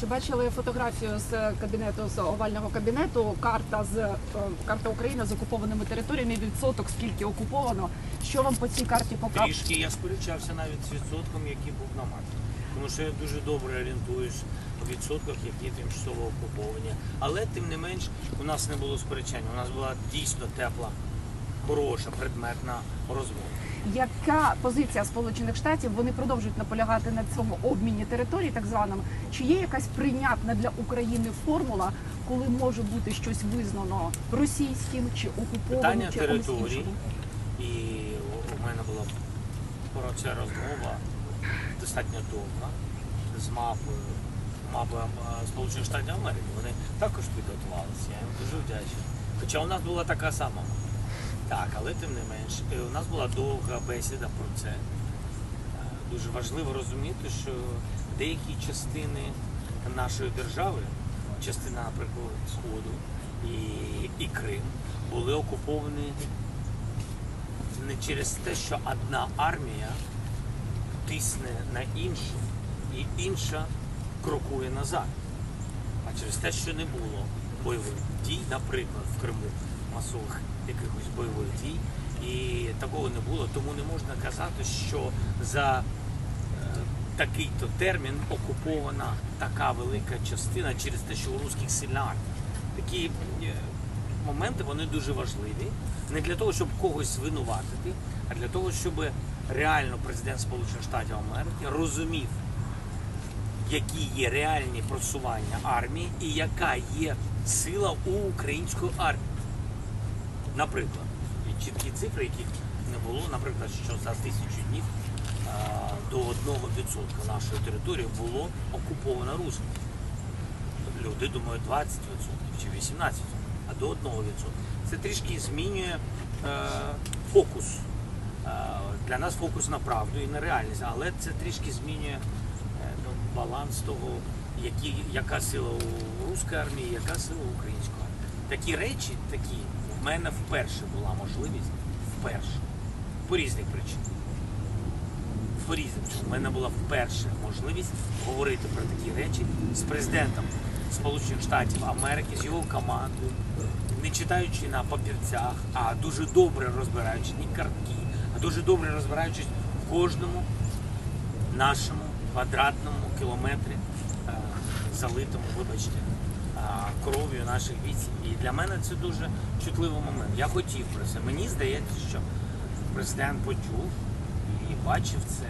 Чи бачили фотографію з кабінету з овального кабінету? Карта з е, карта України з окупованими територіями. Відсоток скільки окуповано? Що вам по цій карті показує? Трішки я сперечався навіть з відсотком, який був на марті. Тому що я дуже добре орієнтуюсь у відсотках, які тимчасово окуповані. Але тим не менш у нас не було сперечань. У нас була дійсно тепла, хороша, предметна розмова. Яка позиція Сполучених Штатів? Вони продовжують наполягати на цьому обміні територій, так званому. Чи є якась прийнятна для України формула, коли може бути щось визнано російським чи окупованим Питання чи територій. І у- у мене була про це розмова достатньо довга з мапою, мапою Сполучених Штатів Америки. Вони також підготувалися. Я їм дуже вдячний. Хоча у нас була така сама. Так, але тим не менш, е, у нас була довга бесіда про це. Е, Дуже важливо розуміти, що деякі частини нашої держави, частина, наприклад, Сходу і, і Крим, були окуповані не через те, що одна армія тисне на іншу, і інша крокує назад. А через те, що не було бойових дій, наприклад, в Криму масових якихось бойових дій, і такого не було, тому не можна казати, що за е, такий-то термін окупована така велика частина через те, що у русських сильна армія. Такі е, моменти вони дуже важливі. Не для того, щоб когось звинуватити, а для того, щоб реально президент Сполучених Штатів Америки розумів, які є реальні просування армії і яка є сила у української армії. Наприклад, чіткі цифри, яких не було, наприклад, що за тисячу днів до 1% нашої території було окуповано русскими. Люди думають 20% чи 18%, а до 1%. Це трішки змінює е, фокус. Е, для нас фокус на правду і на реальність, але це трішки змінює баланс того, які, яка сила у руської армії, яка сила у української армії. Такі речі, такі, в мене вперше була можливість, вперше, по різних причинах. По причинам. У мене була вперше можливість говорити про такі речі з президентом Сполучених Штатів Америки, з його командою, не читаючи на папірцях, а дуже добре розбираючи ні картки, а дуже добре розбираючись в кожному нашому квадратному кілометрі, е, залитому, вибачте, е, кров'ю наших бійців. І для мене це дуже чутливий момент. Я хотів про це. Мені здається, що президент почув і бачив це